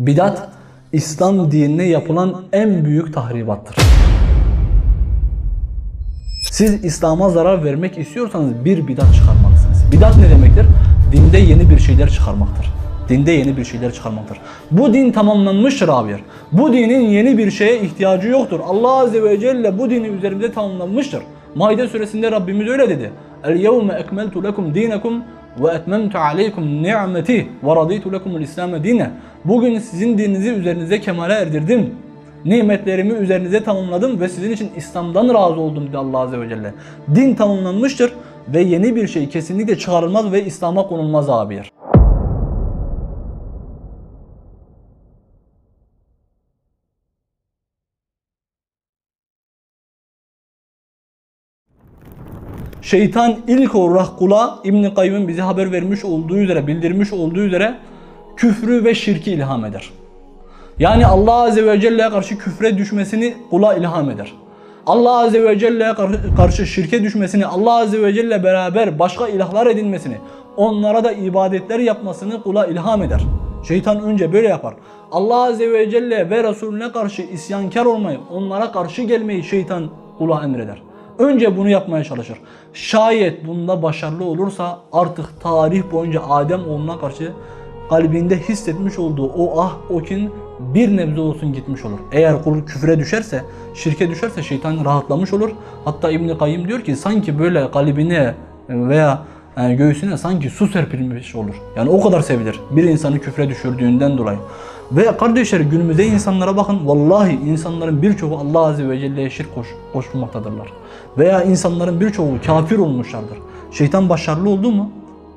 Bidat, İslam dinine yapılan en büyük tahribattır. Siz İslam'a zarar vermek istiyorsanız bir bidat çıkarmalısınız. Bidat ne demektir? Dinde yeni bir şeyler çıkarmaktır. Dinde yeni bir şeyler çıkarmaktır. Bu din tamamlanmıştır abiler. Bu dinin yeni bir şeye ihtiyacı yoktur. Allah Azze ve Celle bu dini üzerinde tamamlanmıştır. Maide suresinde Rabbimiz öyle dedi. El yevme ekmeltu lekum dinakum ve etmemtu aleykum ni'meti ve raditu lekumul İslam'e dine. Bugün sizin dininizi üzerinize kemale erdirdim. Nimetlerimi üzerinize tamamladım ve sizin için İslam'dan razı oldum dedi Allah Azze ve Celle. Din tamamlanmıştır ve yeni bir şey kesinlikle çıkarılmaz ve İslam'a konulmaz abiler. Şeytan ilk olarak kula İbn Kayyım'ın bize haber vermiş olduğu üzere, bildirmiş olduğu üzere küfrü ve şirki ilham eder. Yani Allah Azze ve Celle'ye karşı küfre düşmesini kula ilham eder. Allah Azze ve Celle'ye kar- karşı şirke düşmesini, Allah Azze ve Celle beraber başka ilahlar edinmesini, onlara da ibadetler yapmasını kula ilham eder. Şeytan önce böyle yapar. Allah Azze ve Celle ve Resulüne karşı isyankar olmayı, onlara karşı gelmeyi şeytan kula emreder. Önce bunu yapmaya çalışır. Şayet bunda başarılı olursa artık tarih boyunca Adem oğluna karşı kalbinde hissetmiş olduğu o ah o kin bir nebze olsun gitmiş olur. Eğer kul küfre düşerse, şirke düşerse şeytan rahatlamış olur. Hatta İbn Kayyım diyor ki sanki böyle kalbine veya yani göğsüne sanki su serpilmiş olur. Yani o kadar sevilir bir insanı küfre düşürdüğünden dolayı. Ve kardeşler günümüzde insanlara bakın vallahi insanların birçoğu Allah Azze ve Celle'ye şirk koş, koşmaktadırlar. Veya insanların birçoğu kafir olmuşlardır. Şeytan başarılı oldu mu?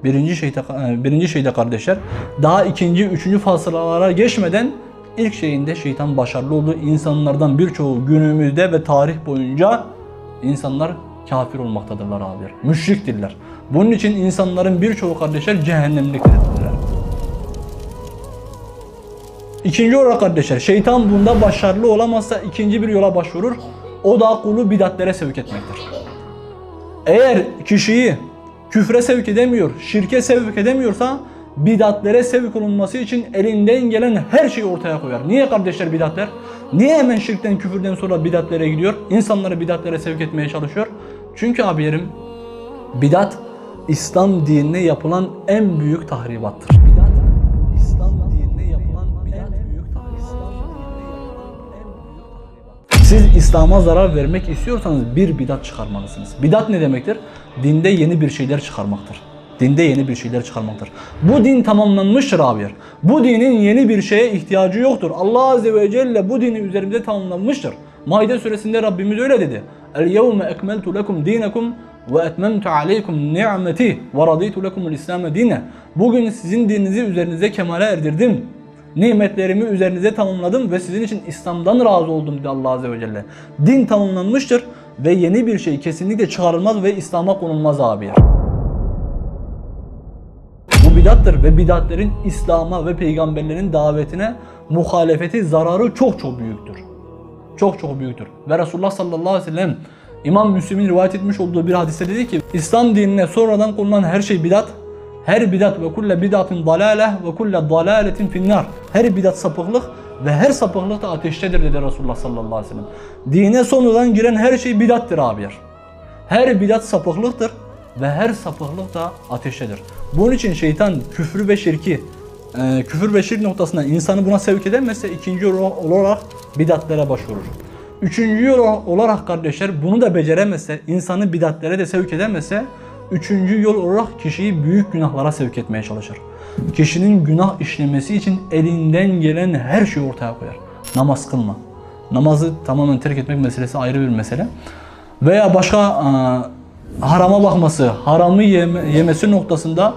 Birinci şeyde, e, birinci şeyde kardeşler daha ikinci, üçüncü fasılalara geçmeden ilk şeyinde şeytan başarılı oldu. İnsanlardan birçoğu günümüzde ve tarih boyunca insanlar kafir olmaktadırlar abiler. Müşriktirler. Bunun için insanların birçoğu kardeşler cehennemliktirler. İkinci olarak kardeşler şeytan bunda başarılı olamazsa ikinci bir yola başvurur. O da kulu bidatlere sevk etmektir. Eğer kişiyi küfre sevk edemiyor, şirke sevk edemiyorsa bidatlere sevk olunması için elinden gelen her şeyi ortaya koyar. Niye kardeşler bidatler? Niye hemen şirkten, küfürden sonra bidatlere gidiyor? İnsanları bidatlere sevk etmeye çalışıyor. Çünkü abilerim bidat İslam dinine yapılan en büyük tahribattır. Bidat İslam dinine yapılan en büyük tahribattır. Siz İslam'a zarar vermek istiyorsanız bir bidat çıkarmalısınız. Bidat ne demektir? Dinde yeni bir şeyler çıkarmaktır. Dinde yeni bir şeyler çıkarmaktır. Bu din tamamlanmıştır abiler. Bu dinin yeni bir şeye ihtiyacı yoktur. Allah Azze ve Celle bu dini üzerinde tamamlanmıştır. Maide suresinde Rabbimiz öyle dedi. Yevme ekmeltu lekum dinakum ve etmemtu aleykum ni'meti ve raditu lekumul İslam'e dine. Bugün sizin dininizi üzerinize kemale erdirdim. Nimetlerimi üzerinize tamamladım ve sizin için İslam'dan razı oldum dedi Allah Azze ve Celle. Din tamamlanmıştır ve yeni bir şey kesinlikle çıkarılmaz ve İslam'a konulmaz abiler. Bu bidattır ve bidatlerin İslam'a ve peygamberlerin davetine muhalefeti zararı çok çok büyüktür. Çok çok büyüktür. Ve Resulullah sallallahu aleyhi ve sellem İmam Müslim'in rivayet etmiş olduğu bir hadiste dedi ki İslam dinine sonradan konulan her şey bidat, her bidat ve kulle bidatın dalale ve kulle dalaletin finnar. Her bidat sapıklık ve her sapıklık da ateştedir dedi Resulullah sallallahu aleyhi ve sellem. Dine sonradan giren her şey bidattır abiler. Her bidat sapıklıktır ve her sapıklık da ateştedir. Bunun için şeytan küfrü ve şirki, e, küfür ve şirk noktasına insanı buna sevk edemezse ikinci yol olarak bidatlere başvurur. Üçüncü yol olarak kardeşler bunu da beceremezse, insanı bidatlere de sevk edemezse üçüncü yol olarak kişiyi büyük günahlara sevk etmeye çalışır. Kişinin günah işlemesi için elinden gelen her şeyi ortaya koyar. Namaz kılma. Namazı tamamen terk etmek meselesi ayrı bir mesele. Veya başka e, harama bakması, haramı yeme- yemesi noktasında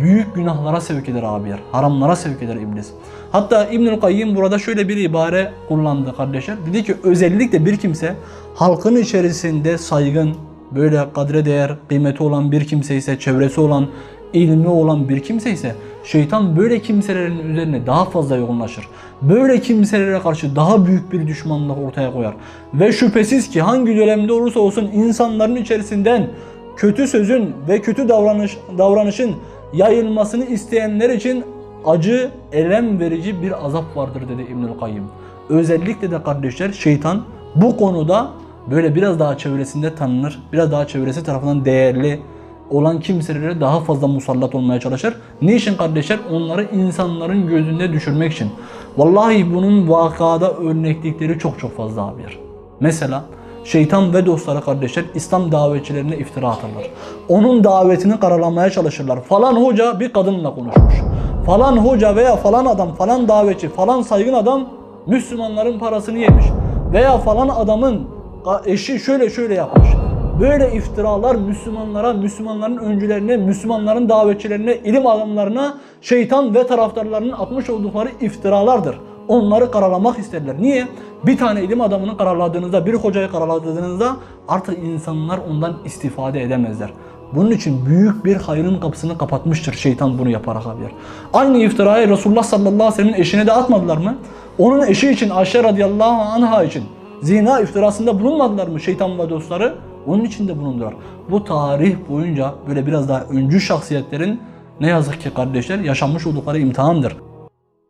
büyük günahlara sevk eder abiler. Haramlara sevk eder iblis. Hatta İbnül Kayyim burada şöyle bir ibare kullandı kardeşler. Dedi ki özellikle bir kimse halkın içerisinde saygın, böyle kadre değer, kıymeti olan bir kimse ise, çevresi olan, ilmi olan bir kimse ise şeytan böyle kimselerin üzerine daha fazla yoğunlaşır. Böyle kimselere karşı daha büyük bir düşmanlık ortaya koyar. Ve şüphesiz ki hangi dönemde olursa olsun insanların içerisinden kötü sözün ve kötü davranış davranışın yayılmasını isteyenler için acı, elem verici bir azap vardır dedi İbnül Kayyım. Özellikle de kardeşler şeytan bu konuda böyle biraz daha çevresinde tanınır, biraz daha çevresi tarafından değerli olan kimselere daha fazla musallat olmaya çalışır. Niçin kardeşler? Onları insanların gözünde düşürmek için. Vallahi bunun vakada örneklikleri çok çok fazla abiler. Mesela şeytan ve dostları kardeşler İslam davetçilerine iftira atarlar. Onun davetini karalamaya çalışırlar. Falan hoca bir kadınla konuşmuş. Falan hoca veya falan adam, falan davetçi, falan saygın adam Müslümanların parasını yemiş. Veya falan adamın eşi şöyle şöyle yapmış. Böyle iftiralar Müslümanlara, Müslümanların öncülerine, Müslümanların davetçilerine, ilim adamlarına, şeytan ve taraftarlarının atmış oldukları iftiralardır. Onları karalamak isterler. Niye? Bir tane ilim adamını karaladığınızda, bir hocayı karaladığınızda artık insanlar ondan istifade edemezler. Bunun için büyük bir hayrın kapısını kapatmıştır şeytan bunu yaparak abiler. Aynı iftirayı Resulullah sallallahu aleyhi ve sellem'in eşine de atmadılar mı? Onun eşi için Ayşe radıyallahu anha için zina iftirasında bulunmadılar mı şeytan ve dostları? Onun için de bulundular. Bu tarih boyunca böyle biraz daha öncü şahsiyetlerin ne yazık ki kardeşler yaşanmış oldukları imtihandır.